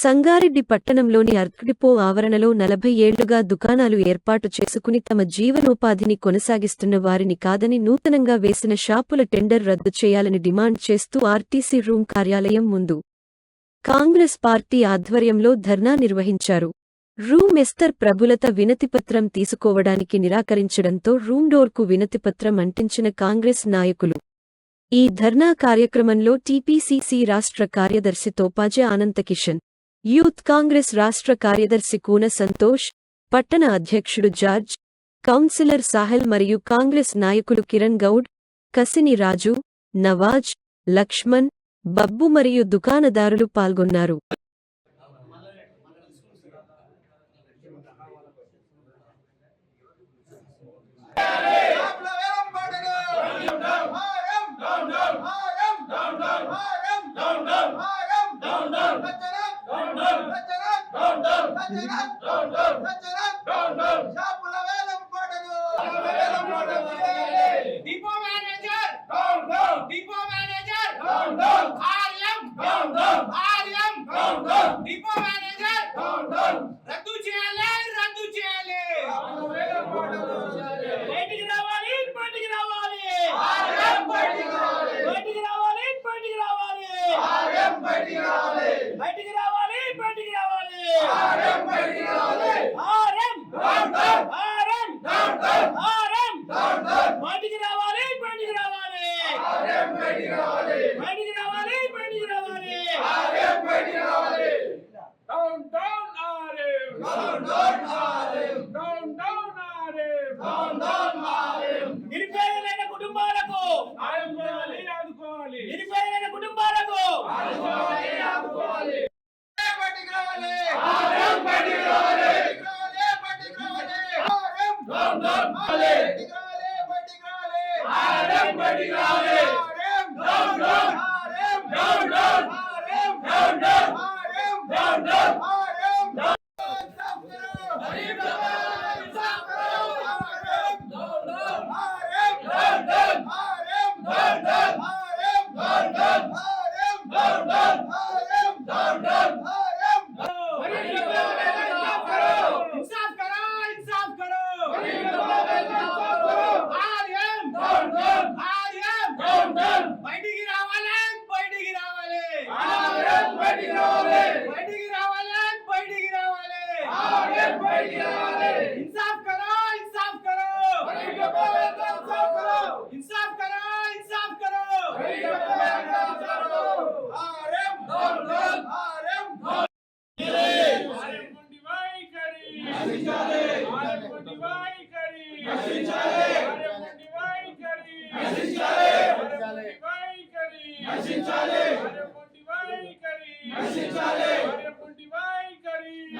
సంగారెడ్డి పట్టణంలోని అర్క్డిపో ఆవరణలో నలభై ఏళ్ళుగా దుకాణాలు ఏర్పాటు చేసుకుని తమ జీవనోపాధిని కొనసాగిస్తున్న వారిని కాదని నూతనంగా వేసిన షాపుల టెండర్ రద్దు చేయాలని డిమాండ్ చేస్తూ ఆర్టీసీ రూం కార్యాలయం ముందు కాంగ్రెస్ పార్టీ ఆధ్వర్యంలో ధర్నా నిర్వహించారు. రూమ్ ఎస్తర్ ప్రభులత వినతిపత్రం తీసుకోవడానికి నిరాకరించడంతో రూమ్ డోర్కు వినతిపత్రం అంటించిన కాంగ్రెస్ నాయకులు. ఈ ధర్నా కార్యక్రమంలో టీపీసీసీ రాష్ట్ర కార్యదర్శి తోపాజే ఆనందకిషన్ యూత్ కాంగ్రెస్ రాష్ట్ర కార్యదర్శి కూన సంతోష్ పట్టణ అధ్యక్షుడు జార్జ్ కౌన్సిలర్ సాహెల్ మరియు కాంగ్రెస్ నాయకులు కిరణ్ గౌడ్ కసిని రాజు నవాజ్ లక్ష్మణ్ బబ్బు మరియు దుకాణదారులు పాల్గొన్నారు. Rajaram, Rajaram, Rajaram,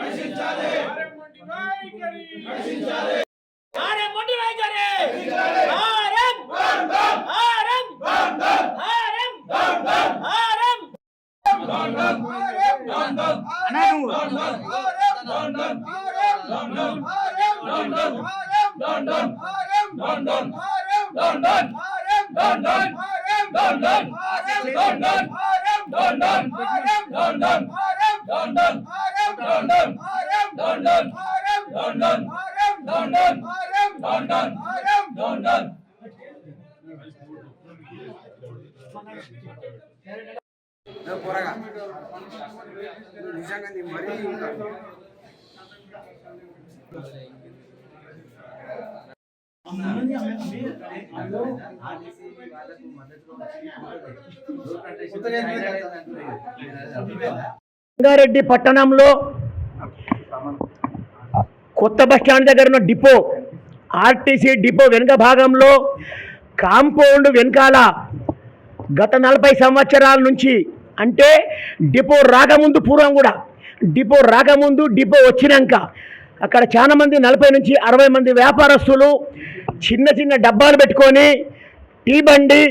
నశించాలి నశించాలి London, London, London, London, పోరగా నిజంగా నేను మరీ ఉంటాను అందరూ రంగారెడ్డి పట్టణంలో కొత్త బస్ స్టాండ్ దగ్గర ఉన్న డిపో ఆర్టీసీ డిపో వెనుక భాగంలో కాంపౌండ్ వెనకాల గత నలభై సంవత్సరాల నుంచి అంటే డిపో రాకముందు పూర్వం కూడా డిపో రాకముందు డిపో వచ్చినాక అక్కడ చాలా మంది నలభై నుంచి అరవై మంది వ్యాపారస్తులు చిన్న చిన్న డబ్బాలు పెట్టుకొని టీ బండి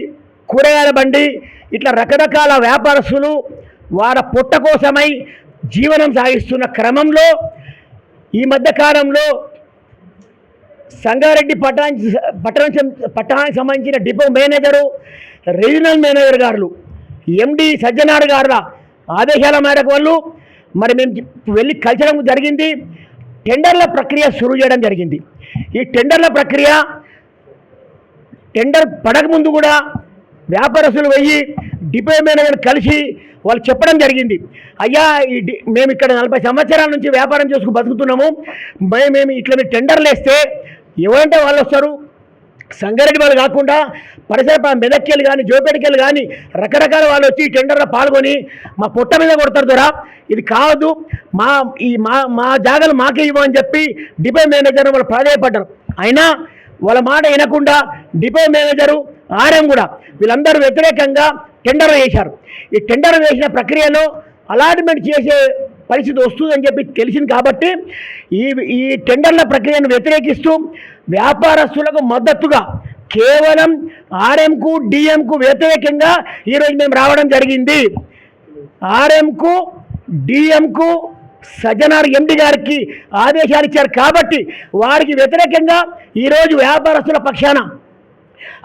కూరగాయల బండి ఇట్లా రకరకాల వ్యాపారస్తులు వారి పొట్ట కోసమై జీవనం సాగిస్తున్న క్రమంలో ఈ మధ్యకాలంలో సంగారెడ్డి పట్టణానికి పట్టణం పట్టణానికి సంబంధించిన డిపో మేనేజరు రీజనల్ మేనేజర్ గారు ఎండి సజ్జనార్ గారుల ఆదేశాల మేరకు వాళ్ళు మరి మేము వెళ్ళి కలిసడం జరిగింది. టెండర్ల ప్రక్రియ షురూ చేయడం జరిగింది. ఈ టెండర్ల ప్రక్రియ టెండర్ పడకముందు కూడా వ్యాపారస్తులు వెయ్యి డిపో మేనేజర్ కలిసి వాళ్ళు చెప్పడం జరిగింది. అయ్యా ఈ డి- మేము ఇక్కడ నలభై సంవత్సరాల నుంచి వ్యాపారం చేసుకు బతుకుతున్నాము. మేము మేము ఇట్లా మీరు టెండర్లు వేస్తే ఎవరంటే వాళ్ళు వస్తారు? సంగారెడ్డి వాళ్ళు కాకుండా పరిసర మెదక్కేలు కానీ జోపేటకేలు కానీ రకరకాల వాళ్ళు వచ్చి ఈ టెండర్లో పాల్గొని మా పొట్ట మీద కొడతారు దొరా. ఇది కావద్దు. మా ఈ మా మా జాగాలు మాకే ఇవ్వమని చెప్పి డిపో మేనేజర్ వాళ్ళు ప్రాధాయపడ్డారు. అయినా వాళ్ళ మాట వినకుండా డిపో మేనేజరు ఆర్ఎం కూడా. వీళ్ళందరూ వ్యతిరేకంగా టెండర్ వేశారు. ఈ టెండర్ వేసిన ప్రక్రియలో అలాట్మెంట్ చేసే పరిస్థితి వస్తుందని చెప్పి తెలిసింది కాబట్టి ఈ ఈ టెండర్ల ప్రక్రియను వ్యతిరేకిస్తూ వ్యాపారస్తులకు మద్దతుగా కేవలం ఆర్ఎంకు డిఎంకు వ్యతిరేకంగా ఈరోజు మేము రావడం జరిగింది. ఆర్ఎంకు డిఎంకు సజ్జనార్ ఎండి గారికి ఆదేశాలు ఇచ్చారు కాబట్టి వారికి వ్యతిరేకంగా ఈరోజు వ్యాపారస్తుల పక్షాన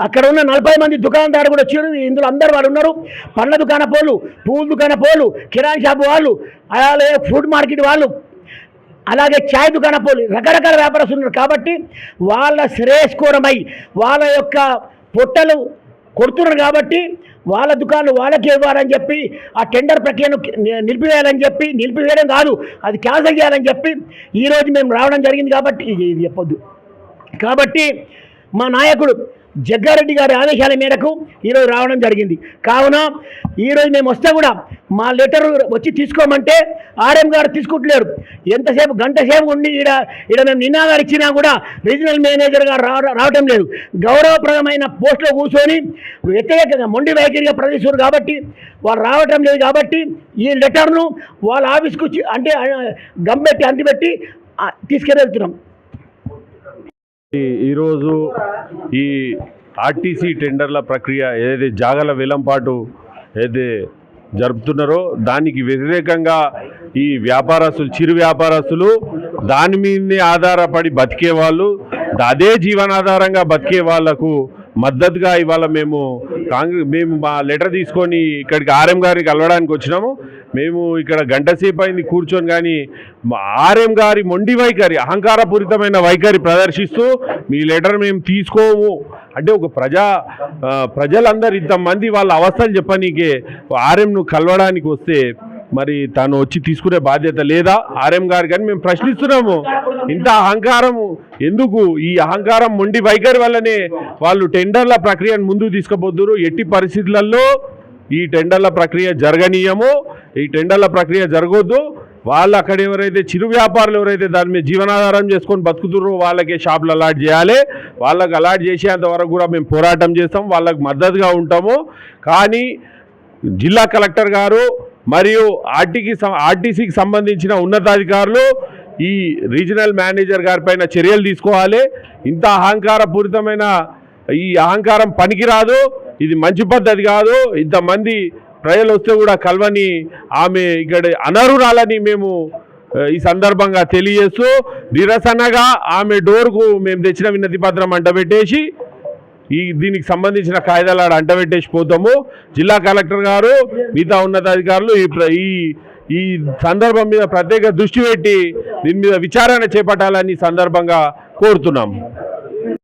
అక్కడ ఉన్న నలభై మంది దుకాణదారు కూడా వచ్చారు. ఇందులో అందరు వాళ్ళు ఉన్నారు. పండ్ల దుకాణ పోలు పూల దుకాణ పోలు కిరాణా షాపు వాళ్ళు అలాగే ఫ్రూట్ మార్కెట్ వాళ్ళు అలాగే ఛాయ్ దుకాణ పోలు రకరకాల వ్యాపారస్తులు ఉన్నారు. కాబట్టి వాళ్ళ శ్రేయస్కోరమై వాళ్ళ యొక్క పొట్టలు కొడుతున్నారు కాబట్టి వాళ్ళ దుకాణాలు వాళ్ళకే ఇవ్వాలని చెప్పి ఆ టెండర్ ప్రక్రియను నిలిపివేయాలని చెప్పి నిలిపివేయడం కాదు అది క్యాన్సల్ చేయాలని చెప్పి ఈరోజు మేము రావడం జరిగింది కాబట్టి ఇది చెప్పొద్దు. కాబట్టి మా నాయకుడు జగ్గారెడ్డి గారి ఆదేశాల మేరకు ఈరోజు రావడం జరిగింది. కావున ఈరోజు మేము వస్తే కూడా మా లెటర్ వచ్చి తీసుకోమంటే ఆర్ఎం గారు తీసుకుంటలేరు. ఎంతసేపు గంట సేపు ఉండి ఈడ ఈడ మేము నినాదాలు ఇచ్చినా కూడా రీజనల్ మేనేజర్ గారు రావడం రావటం లేదు. గౌరవప్రదమైన పోస్టులో కూర్చొని వ్యతిరేకంగా మొండి వైఖరిగా ప్రదర్శిస్తారు కాబట్టి వాళ్ళు రావటం లేదు కాబట్టి ఈ లెటర్ను వాళ్ళ ఆఫీస్కి వచ్చి అంటే ఆ, గంపెట్టి అంటిపెట్టి తీసుకెళ్ళి వెళ్తున్నాం ఈరోజు ఈ ఆర్టీసీ టెండర్ల ప్రక్రియ ఏదైతే జాగల విలంపాటు ఏదైతే జరుపుతున్నారో దానికి వ్యతిరేకంగా ఈ వ్యాపారస్తులు చిరు వ్యాపారస్తులు దాని మీదనే ఆధారపడి బతికే వాళ్ళు అదే జీవనాధారంగా బతికే వాళ్ళకు మద్దతుగా ఇవాళ మేము కాంగ్రెస్ మేము మా లెటర్ తీసుకొని ఇక్కడికి ఆర్ఎం గారిని కలవడానికి వచ్చినాము. మేము ఇక్కడ గంటసేపు అయింది కూర్చొని కానీ ఆర్ఎం గారి మొండి వైఖరి అహంకారపూరితమైన వైఖరి ప్రదర్శిస్తూ మీ లెటర్ మేము తీసుకోము. అంటే ఒక ప్రజా ఆ, ప్రజలందరూ ఇంతమంది వాళ్ళ అవస్థలు చెప్పనీకే ఆర్ఎంను కలవడానికి వస్తే మరి తను వచ్చి తీసుకునే బాధ్యత లేదా? ఆర్ఎం గారు కానీ మేము ప్రశ్నిస్తున్నాము. ఇంత అహంకారం ఎందుకు? ఈ అహంకారం మొండి వైఖరి వల్లనే వాళ్ళు టెండర్ల ప్రక్రియను ముందుకు తీసుకుపోతున్నారు. ఎట్టి పరిస్థితులలో ఈ టెండర్ల ప్రక్రియ జరగనీయము. ఈ టెండర్ల ప్రక్రియ జరగొద్దు. వాళ్ళు అక్కడ ఎవరైతే చిరు వ్యాపారులు ఎవరైతే దాని మీద జీవనాధారం చేసుకొని బతుకుతుర్రో వాళ్ళకే షాపులు అలాట్ చేయాలి. వాళ్ళకి అలాట్ చేసేంత వరకు కూడా మేము పోరాటం చేస్తాం. వాళ్ళకి మద్దతుగా ఉంటాము. కానీ జిల్లా కలెక్టర్ గారు మరియు ఆర్టీకి ఆర్టీసీకి సంబంధించిన ఉన్నతాధికారులు ఈ రీజనల్ మేనేజర్ గారి పైన చర్యలు తీసుకోవాలి. ఇంత అహంకారపూరితమైన ఈ అహంకారం పనికిరాదు. ఇది మంచి పద్ధతి కాదు. ఇంతమంది ప్రజలు వస్తే కూడా కలవని ఆమె ఇక్కడ అనర్హురాలని మేము ఈ సందర్భంగా తెలియజేస్తూ నిరసనగా ఆమె డోర్కు మేము తెచ్చిన వినతి పత్రం అంటబెట్టేసి ఈ దీనికి సంబంధించిన కాయిదాలు ఆడ అంటబెట్టేసి పోతాము. జిల్లా కలెక్టర్ గారు మిగతా ఉన్నతాధికారులు ఈ ఈ ఈ సందర్భం మీద ప్రత్యేక దృష్టి పెట్టి దీని మీద విచారణ చేపట్టాలని సందర్భంగా కోరుతున్నాము.